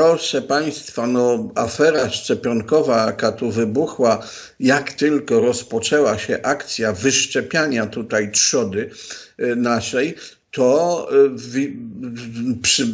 Proszę Państwa, no afera szczepionkowa, tu wybuchła, jak tylko rozpoczęła się akcja wyszczepiania tutaj trzody y, naszej, to y, przy,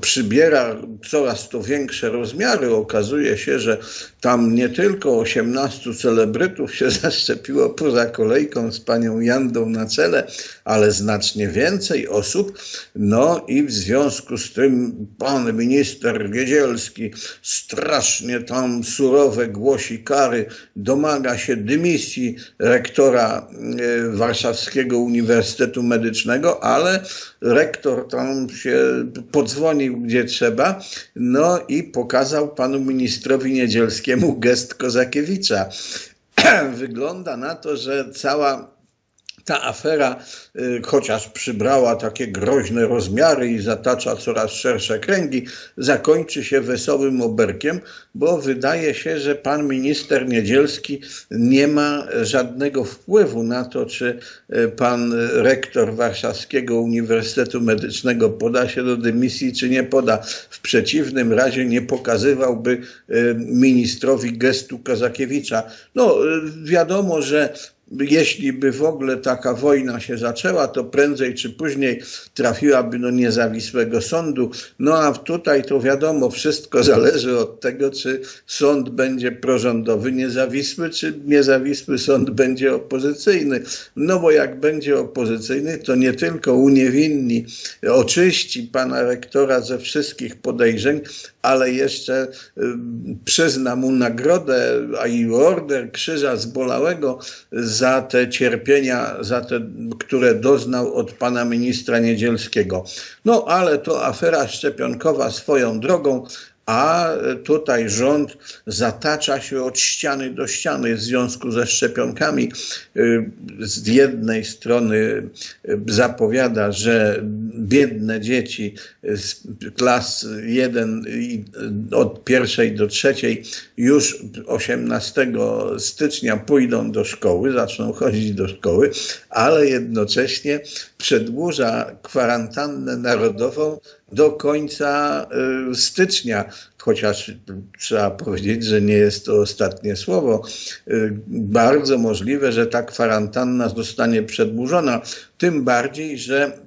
przybiera coraz to większe rozmiary. Okazuje się, że tam nie tylko 18 celebrytów się zaszczepiło poza kolejką z panią Jandą na czele, ale znacznie więcej osób. No i w związku z tym pan minister Wiedzielski strasznie tam surowe głosi kary, domaga się dymisji rektora y, Warszawskiego Uniwersytetu Medycznego, ale rektor tam się podzwonił gdzie trzeba, no i pokazał panu ministrowi Niedzielskiemu gest Kozakiewicza. Wygląda na to, że cała ta afera, y, chociaż przybrała takie groźne rozmiary i zatacza coraz szersze kręgi, zakończy się wesołym oberkiem, bo wydaje się, że pan minister Niedzielski nie ma żadnego wpływu na to, czy y, pan rektor Warszawskiego Uniwersytetu Medycznego poda się do dymisji, czy nie poda. W przeciwnym razie nie pokazywałby y, ministrowi gestu Kozakiewicza. No, wiadomo, że jeśli by w ogóle taka wojna się zaczęła, to prędzej czy później trafiłaby do niezawisłego sądu. No a tutaj to wiadomo, wszystko zależy od tego, czy sąd będzie prorządowy, niezawisły, czy niezawisły sąd będzie opozycyjny. No bo jak będzie opozycyjny, to nie tylko uniewinni, oczyści pana rektora ze wszystkich podejrzeń, ale jeszcze przyzna mu nagrodę, a i order Krzyża Zbolałego za te cierpienia, za te, które doznał od pana ministra Niedzielskiego. No ale to afera szczepionkowa swoją drogą a tutaj rząd zatacza się od ściany do ściany w związku ze szczepionkami. Z jednej strony zapowiada, że biedne dzieci z klas 1 od pierwszej do trzeciej już 18 stycznia pójdą do szkoły, zaczną chodzić do szkoły, ale jednocześnie przedłuża kwarantannę narodową do końca y, stycznia, chociaż trzeba powiedzieć, że nie jest to ostatnie słowo. Y, bardzo możliwe, że ta kwarantanna zostanie przedłużona, tym bardziej, że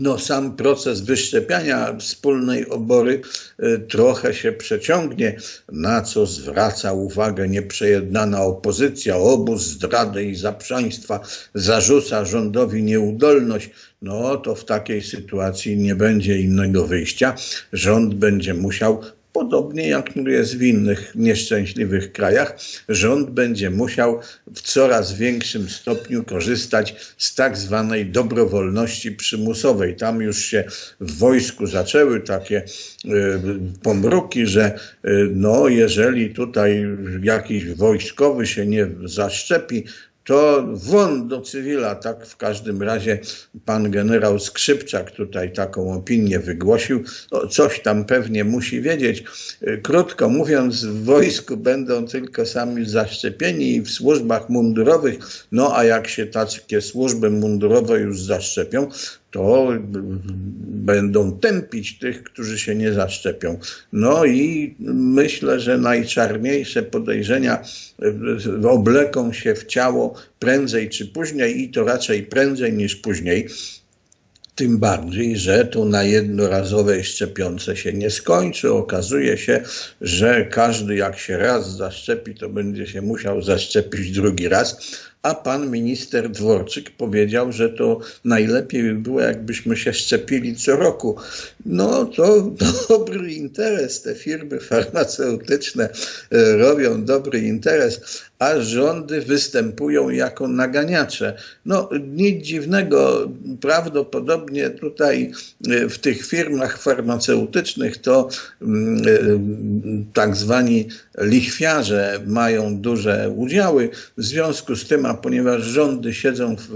no, sam proces wyszczepiania wspólnej obory y, trochę się przeciągnie, na co zwraca uwagę nieprzejednana opozycja, obóz zdrady i zaprzaństwa zarzuca rządowi nieudolność, no to w takiej sytuacji nie będzie innego wyjścia. Rząd będzie musiał Podobnie jak jest w innych nieszczęśliwych krajach, rząd będzie musiał w coraz większym stopniu korzystać z tak zwanej dobrowolności przymusowej. Tam już się w wojsku zaczęły takie y, pomruki, że y, no, jeżeli tutaj jakiś wojskowy się nie zaszczepi, to won do cywila, tak w każdym razie pan generał Skrzypczak tutaj taką opinię wygłosił. No, coś tam pewnie musi wiedzieć. Krótko mówiąc, w wojsku będą tylko sami zaszczepieni i w służbach mundurowych, no a jak się takie służby mundurowe już zaszczepią, to będą tępić tych, którzy się nie zaszczepią. No i myślę, że najczarniejsze podejrzenia obleką się w ciało prędzej czy później i to raczej prędzej niż później. Tym bardziej, że to na jednorazowej szczepionce się nie skończy. Okazuje się, że każdy jak się raz zaszczepi, to będzie się musiał zaszczepić drugi raz a pan minister Dworczyk powiedział, że to najlepiej by było, jakbyśmy się szczepili co roku. No to dobry interes. Te firmy farmaceutyczne e, robią dobry interes, a rządy występują jako naganiacze. No nic dziwnego, prawdopodobnie tutaj e, w tych firmach farmaceutycznych to mm, e, tak zwani lichwiarze mają duże udziały, w związku z tym a ponieważ rządy siedzą w,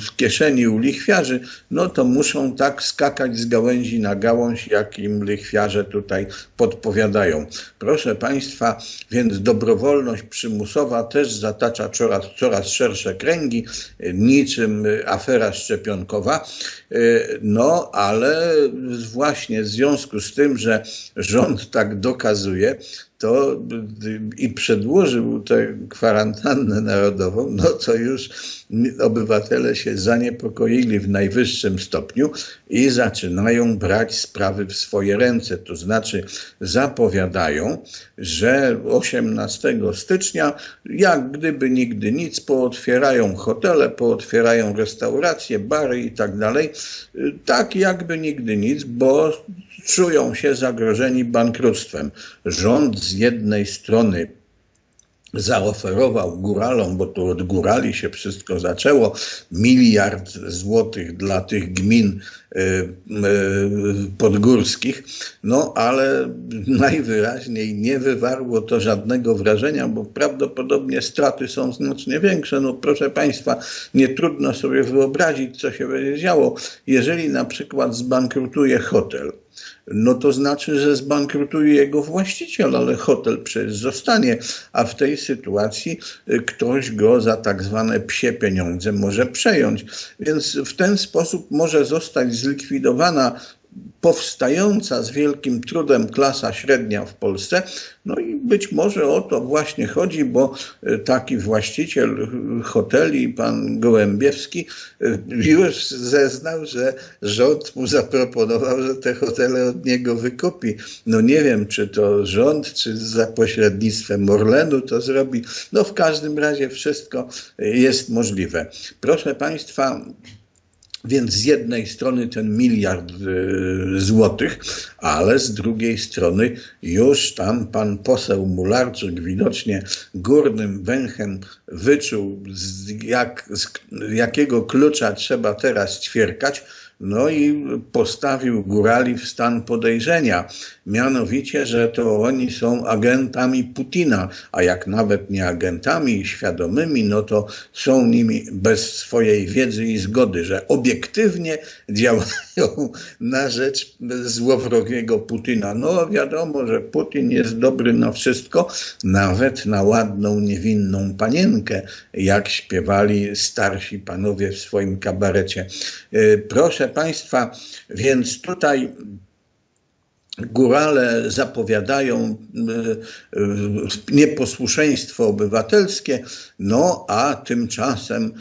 w, kieszeni u lichwiarzy, no to muszą tak skakać z gałęzi na gałąź, jak im lichwiarze tutaj podpowiadają. Proszę Państwa, więc dobrowolność przymusowa też zatacza coraz, coraz szersze kręgi, niczym afera szczepionkowa. No, ale właśnie w związku z tym, że rząd tak dokazuje, to i przedłużył tę kwarantannę narodową, no to już obywatele się zaniepokoili w najwyższym stopniu i zaczynają brać sprawy w swoje ręce. To znaczy zapowiadają, że 18 stycznia, jak gdyby nigdy nic, pootwierają hotele, pootwierają restauracje, bary i tak dalej, tak jakby nigdy nic, bo czują się zagrożeni bankructwem. Rząd z jednej strony zaoferował góralom, bo to od górali się wszystko zaczęło, miliard złotych dla tych gmin y, y, podgórskich, no ale najwyraźniej nie wywarło to żadnego wrażenia, bo prawdopodobnie straty są znacznie większe. No proszę Państwa, nie trudno sobie wyobrazić, co się będzie działo, jeżeli na przykład zbankrutuje hotel no to znaczy, że zbankrutuje jego właściciel, ale hotel przecież zostanie, a w tej sytuacji y, ktoś go za tak zwane psie pieniądze może przejąć. Więc w ten sposób może zostać zlikwidowana powstająca z wielkim trudem klasa średnia w Polsce. No i być może o to właśnie chodzi, bo e, taki właściciel hoteli, pan Gołębiewski, e, już zeznał, że rząd mu zaproponował, że te hotele od niego wykupi. No nie wiem, czy to rząd, czy za pośrednictwem Orlenu to zrobi. No w każdym razie wszystko jest możliwe. Proszę Państwa, więc z jednej strony ten miliard y, złotych, ale z drugiej strony już tam pan poseł Mularczyk widocznie górnym węchem wyczuł, z jak, z jakiego klucza trzeba teraz ćwierkać, no i postawił górali w stan podejrzenia, mianowicie, że to oni są agentami Putina, a jak nawet nie agentami świadomymi, no to są nimi bez swojej wiedzy i zgody, że obiektywnie działają na rzecz złowrogiego Putina. No wiadomo, że Putin jest dobry na wszystko, nawet na ładną, niewinną panienkę, jak śpiewali starsi panowie w swoim kabarecie. Y, proszę Proszę Państwa, więc tutaj górale zapowiadają e, e, nieposłuszeństwo obywatelskie, no a tymczasem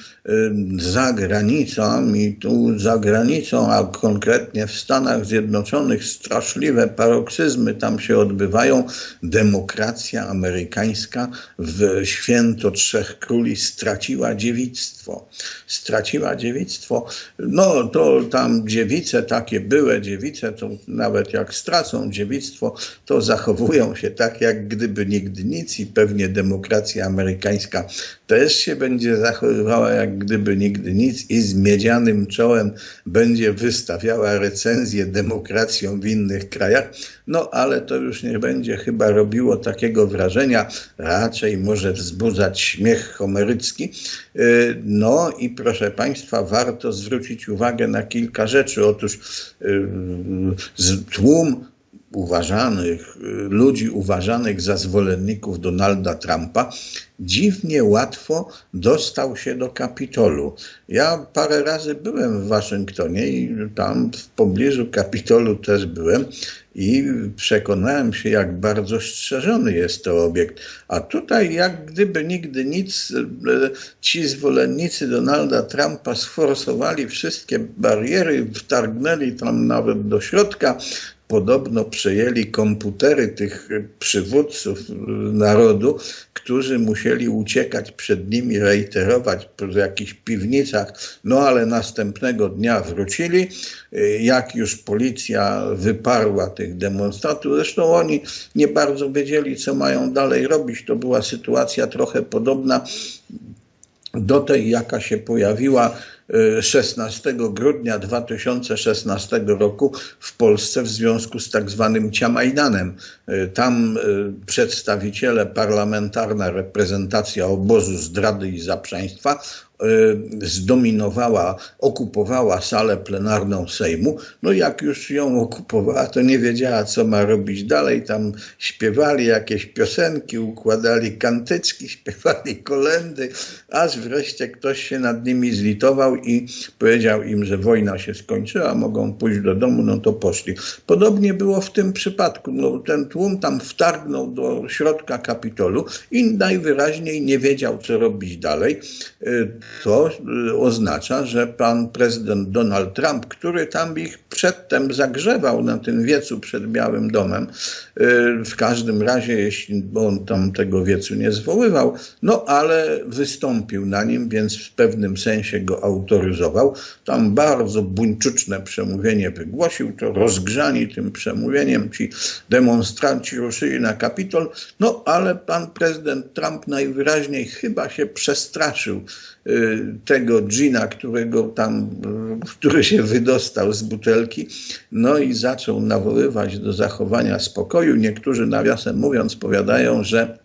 za granicą i tu za granicą, a konkretnie w Stanach Zjednoczonych straszliwe paroksyzmy tam się odbywają. Demokracja amerykańska w święto Trzech Króli straciła dziewictwo. Straciła dziewictwo. No to tam dziewice takie były, dziewice to nawet jak stracą tracą dziewictwo, to zachowują się tak, jak gdyby nigdy nic i pewnie demokracja amerykańska też się będzie zachowywała, jak gdyby nigdy nic i z miedzianym czołem będzie wystawiała recenzję demokracją w innych krajach. No ale to już nie będzie chyba robiło takiego wrażenia, raczej może wzbudzać śmiech homerycki. Y, no i proszę Państwa, warto zwrócić uwagę na kilka rzeczy. Otóż y, tłum uważanych, ludzi uważanych za zwolenników Donalda Trumpa, dziwnie łatwo dostał się do Kapitolu. Ja parę razy byłem w Waszyngtonie i tam w pobliżu Kapitolu też byłem i przekonałem się, jak bardzo strzeżony jest to obiekt. A tutaj, jak gdyby nigdy nic, ci zwolennicy Donalda Trumpa sforsowali wszystkie bariery, wtargnęli tam nawet do środka, podobno przejęli komputery tych przywódców narodu, którzy musieli uciekać przed nimi, reiterować w jakichś piwnicach, no ale następnego dnia wrócili, jak już policja wyparła tych demonstrantów. Zresztą oni nie bardzo wiedzieli, co mają dalej robić. To była sytuacja trochę podobna do tej, jaka się pojawiła 16 grudnia 2016 roku w Polsce w związku z tak zwanym Ciamajdanem. Tam przedstawiciele, parlamentarna reprezentacja obozu zdrady i zaprzeństwa Y, zdominowała, okupowała salę plenarną Sejmu. No jak już ją okupowała, to nie wiedziała, co ma robić dalej. Tam śpiewali jakieś piosenki, układali kantyczki, śpiewali kolendy, aż wreszcie ktoś się nad nimi zlitował i powiedział im, że wojna się skończyła, mogą pójść do domu, no to poszli. Podobnie było w tym przypadku. No, ten tłum tam wtargnął do środka Kapitolu i najwyraźniej nie wiedział, co robić dalej y, to y, oznacza, że pan prezydent Donald Trump, który tam ich przedtem zagrzewał na tym wiecu przed Białym Domem, y, w każdym razie, jeśli on tam tego wiecu nie zwoływał, no ale wystąpił na nim, więc w pewnym sensie go autoryzował. Tam bardzo buńczuczne przemówienie wygłosił, to rozgrzani tym przemówieniem ci demonstranci ruszyli na Kapitol, no ale pan prezydent Trump najwyraźniej chyba się przestraszył tego gina, którego tam, y, który się wydostał z butelki, no i zaczął nawoływać do zachowania spokoju. Niektórzy nawiasem mówiąc powiadają, że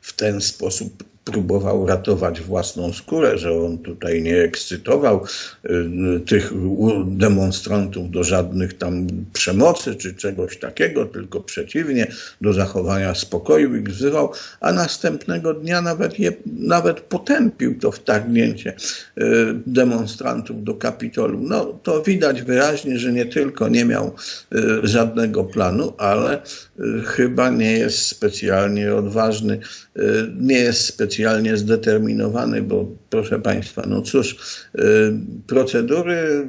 w ten sposób próbował ratować własną skórę, że on tutaj nie ekscytował y, tych demonstrantów do żadnych tam przemocy czy czegoś takiego, tylko przeciwnie, do zachowania spokoju ich wzywał, a następnego dnia nawet, je, nawet potępił to wtargnięcie y, demonstrantów do Kapitolu. No to widać wyraźnie, że nie tylko nie miał y, żadnego planu, ale chyba nie jest specjalnie odważny, nie jest specjalnie specjalnie zdeterminowany, bo proszę Państwa, no cóż, y, procedury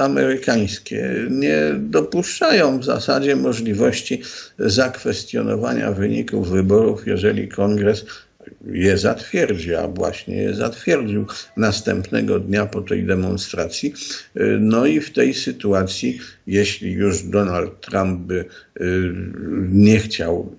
amerykańskie nie dopuszczają w zasadzie możliwości zakwestionowania wyników wyborów, jeżeli kongres je zatwierdzi, a właśnie je zatwierdził następnego dnia po tej demonstracji. No i w tej sytuacji, jeśli już Donald Trump by y, nie chciał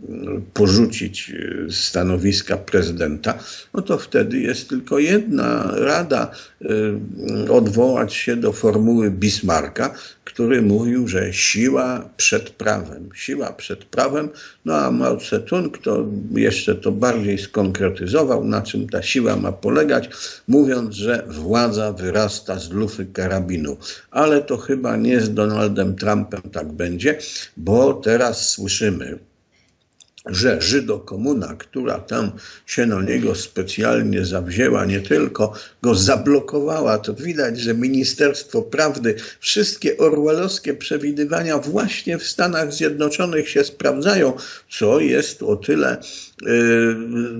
porzucić y, stanowiska prezydenta, no to wtedy jest tylko jedna rada y, odwołać się do formuły Bismarcka, który mówił, że siła przed prawem. Siła przed prawem, no a Mao Tse-tung to jeszcze to bardziej skonkretyzował, na czym ta siła ma polegać, mówiąc, że władza wyrasta z lufy karabinu. Ale to chyba nie z Donaldem Trumpem tak będzie, bo teraz słyszymy, że Żydokomuna, która tam się na niego specjalnie zawzięła, nie tylko go zablokowała, to widać, że Ministerstwo Prawdy, wszystkie orwellowskie przewidywania właśnie w Stanach Zjednoczonych się sprawdzają, co jest o tyle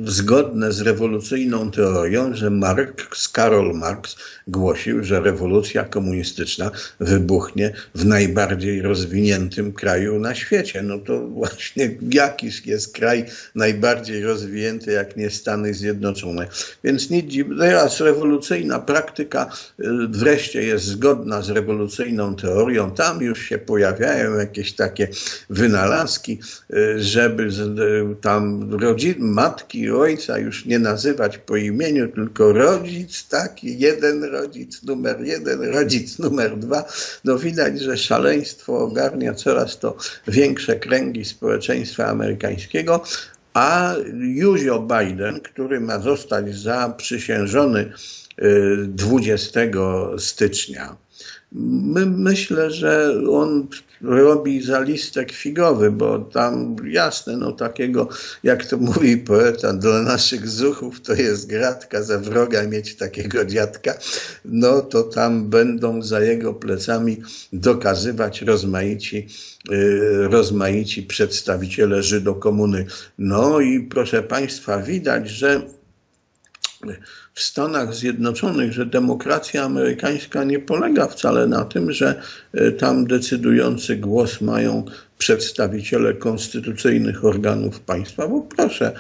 zgodne z rewolucyjną teorią, że Marx, Karol Marx głosił, że rewolucja komunistyczna wybuchnie w najbardziej rozwiniętym kraju na świecie. No to właśnie jakiś jest kraj najbardziej rozwinięty, jak nie Stany Zjednoczone. Więc nic dziwnego, teraz rewolucyjna praktyka y, wreszcie jest zgodna z rewolucyjną teorią. Tam już się pojawiają jakieś takie wynalazki, y, żeby y, tam rodzin, matki i ojca już nie nazywać po imieniu, tylko rodzic taki, jeden rodzic numer jeden, rodzic numer dwa. No widać, że szaleństwo ogarnia coraz to większe kręgi społeczeństwa amerykańskiego, a Józio Biden, który ma zostać zaprzysiężony 20 stycznia, My, myślę, że on robi zalistek figowy, bo tam jasne, no takiego, jak to mówi poeta, dla naszych zuchów to jest gratka za wroga mieć takiego dziadka, no to tam będą za jego plecami dokazywać rozmaici, yy, rozmaici przedstawiciele Żydokomuny. No i proszę Państwa, widać, że w Stanach Zjednoczonych, że demokracja amerykańska nie polega wcale na tym, że e, tam decydujący głos mają przedstawiciele konstytucyjnych organów państwa, bo proszę,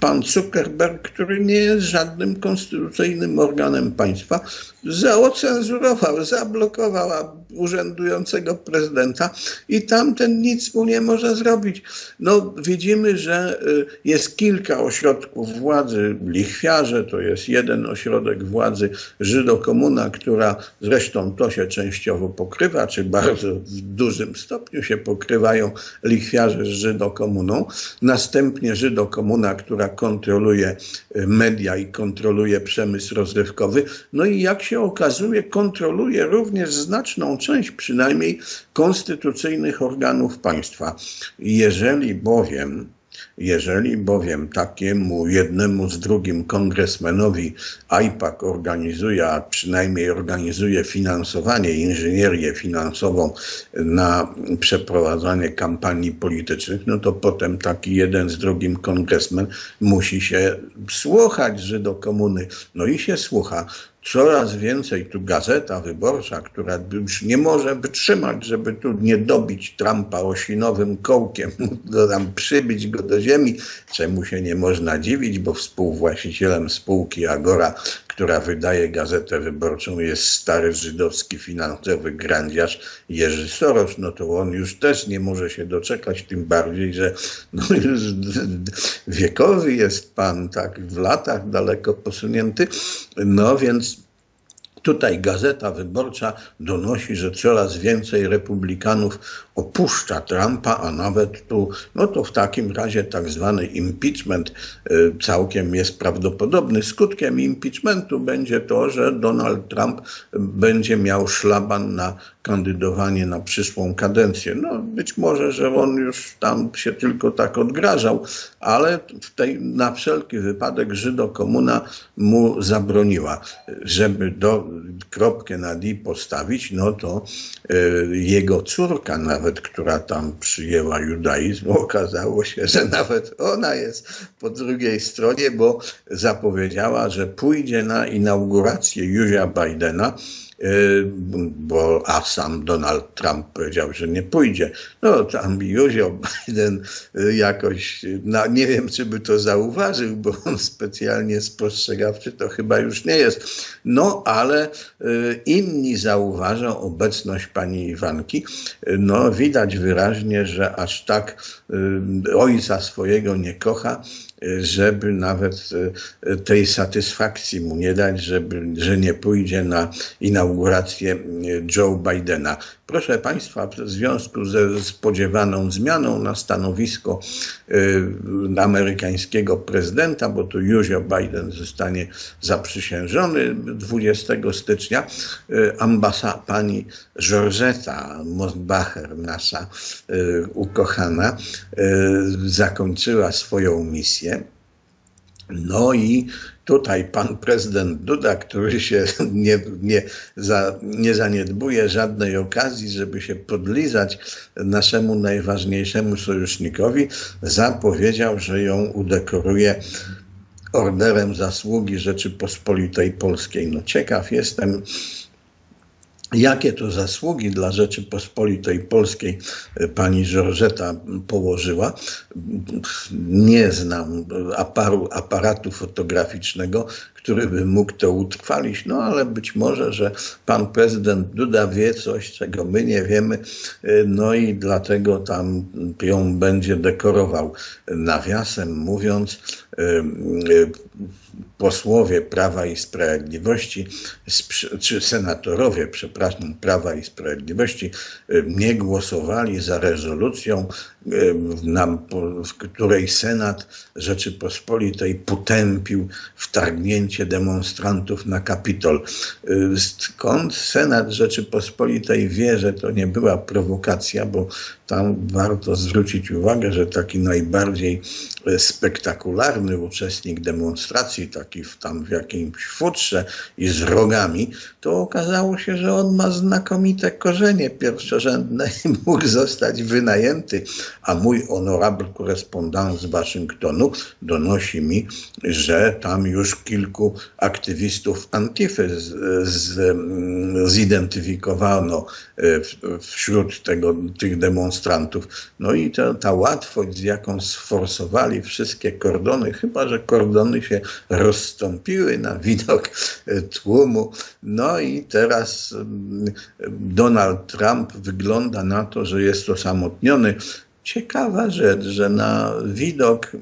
pan Zuckerberg, który nie jest żadnym konstytucyjnym organem państwa, zaocenzurował, zablokował urzędującego prezydenta i tamten nic mu nie może zrobić. No widzimy, że y, jest kilka ośrodków władzy, lichwiarze, to jest jeden ośrodek władzy, Żydokomuna, która zresztą to się częściowo pokrywa, czy bardzo w dużym stopniu się pokrywają lichwiarze z Żydokomuną. Następnie Żydokomuna, która kontroluje e, media i kontroluje przemysł rozrywkowy. No i jak się okazuje, kontroluje również znaczną część przynajmniej konstytucyjnych organów państwa. Jeżeli bowiem jeżeli bowiem takiemu jednemu z drugim kongresmenowi IPAC organizuje, a przynajmniej organizuje finansowanie, inżynierię finansową na przeprowadzanie kampanii politycznych, no to potem taki jeden z drugim kongresmen musi się słuchać Żydokomuny. No i się słucha coraz więcej tu gazeta wyborcza, która już nie może wytrzymać, żeby tu nie dobić Trumpa osinowym kołkiem, go tam przybić go do ziemi, czemu się nie można dziwić, bo współwłaścicielem spółki Agora, która wydaje gazetę wyborczą jest stary żydowski finansowy grandziarz Jerzy Soros, no to on już też nie może się doczekać, tym bardziej, że no już wiekowy jest pan, tak w latach daleko posunięty, no więc Tutaj Gazeta Wyborcza donosi, że coraz więcej republikanów opuszcza Trumpa, a nawet tu, no to w takim razie tak zwany impeachment y, całkiem jest prawdopodobny. Skutkiem impeachmentu będzie to, że Donald Trump będzie miał szlaban na kandydowanie na przyszłą kadencję. No być może, że on już tam się tylko tak odgrażał, ale w tej, na wszelki wypadek Żydokomuna mu zabroniła. Żeby do, kropkę na D postawić, no to y, jego córka nawet nawet która tam przyjęła judaizm, okazało się, że nawet ona jest po drugiej stronie, bo zapowiedziała, że pójdzie na inaugurację Józia Bidena bo a sam Donald Trump powiedział, że nie pójdzie. No tam Józio Biden y, jakoś, no, nie wiem czy by to zauważył, bo on specjalnie spostrzegawczy to chyba już nie jest. No ale y, inni zauważą obecność pani Iwanki. No widać wyraźnie, że aż tak ojca swojego nie kocha, żeby nawet tej satysfakcji mu nie dać, żeby, że nie pójdzie na inaugurację e, Joe Bidena. Proszę Państwa, w związku ze spodziewaną zmianą na stanowisko y, amerykańskiego prezydenta, bo tu Józio Biden zostanie zaprzysiężony 20 stycznia, y, ambasa pani Georgeta Mosbacher, nasza y, ukochana, zakończyła swoją misję. No i tutaj pan prezydent Duda, który się nie, nie, za, nie zaniedbuje żadnej okazji, żeby się podlizać naszemu najważniejszemu sojusznikowi, zapowiedział, że ją udekoruje orderem zasługi Rzeczypospolitej Polskiej. No ciekaw jestem, Jakie to zasługi dla Rzeczypospolitej Polskiej e, pani Żorżeta położyła? Nie znam aparu, aparatu fotograficznego, który by mógł to utrwalić, no ale być może, że pan prezydent Duda wie coś, czego my nie wiemy, e, no i dlatego tam ją będzie dekorował. Nawiasem mówiąc, e, posłowie Prawa i Sprawiedliwości, czy senatorowie, przepraszam, Prawa i Sprawiedliwości y, nie głosowali za rezolucją, y, w której Senat Rzeczypospolitej potępił wtargnięcie demonstrantów na Kapitol. Y, skąd Senat Rzeczypospolitej wie, że to nie była prowokacja, bo tam warto zwrócić uwagę, że taki najbardziej spektakularny uczestnik demonstracji, taki w, tam w jakimś futrze i z rogami, to okazało się, że on ma znakomite korzenie pierwszorzędne i mógł zostać wynajęty. A mój honorable korespondent z Waszyngtonu donosi mi, że tam już kilku aktywistów Antify z, z, zidentyfikowano e, wśród tego, tych demonstrantów. No i to, ta łatwość, z jaką sforsowali wszystkie kordony, chyba że kordony się rozstąpiły na widok tłumu. No i teraz mm, Donald Trump wygląda na to, że jest osamotniony. Ciekawa rzecz, że na widok y,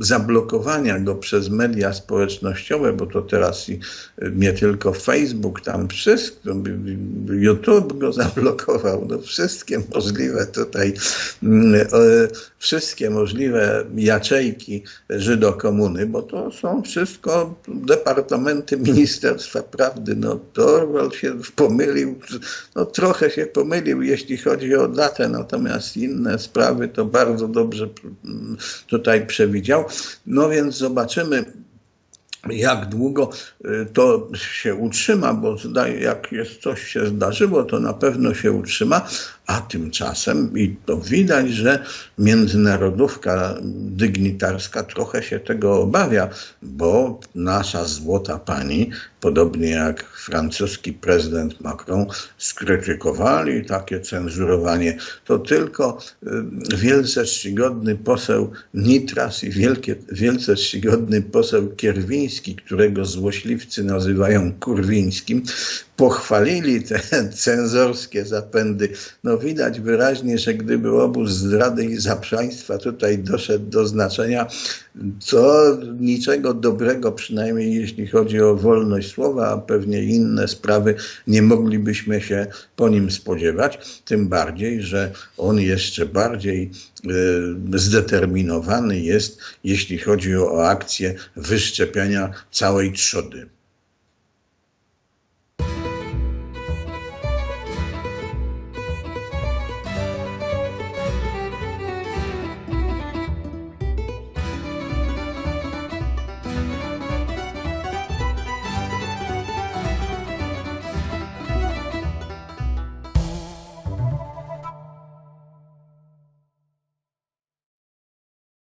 zablokowania go przez media społecznościowe, bo to teraz i nie tylko Facebook, tam wszystko, YouTube go zablokował, no wszystkie możliwe tutaj, y, wszystkie możliwe jaczejki Żydokomuny, bo to są wszystko departamenty Ministerstwa Prawdy. No Torwal się pomylił, no trochę się pomylił, jeśli chodzi o datę, natomiast inne sprawy to bardzo dobrze mm, tutaj przewidział. No więc zobaczymy, jak długo y, to się utrzyma, bo jak jest coś się zdarzyło, to na pewno się utrzyma, a tymczasem, i to widać, że międzynarodówka dygnitarska trochę się tego obawia, bo nasza złota pani, podobnie jak francuski prezydent Macron, skrytykowali takie cenzurowanie. To tylko y, wielce czcigodny poseł Nitras i wielkie, wielce czcigodny poseł Kierwiński, którego złośliwcy nazywają Kurwińskim, pochwalili te cenzorskie zapędy. No widać wyraźnie, że gdyby obóz zdrady i zaprzaństwa tutaj doszedł do znaczenia, to niczego dobrego, przynajmniej jeśli chodzi o wolność słowa, a pewnie inne sprawy, nie moglibyśmy się po nim spodziewać. Tym bardziej, że on jeszcze bardziej y, zdeterminowany jest, jeśli chodzi o akcję wyszczepiania całej trzody.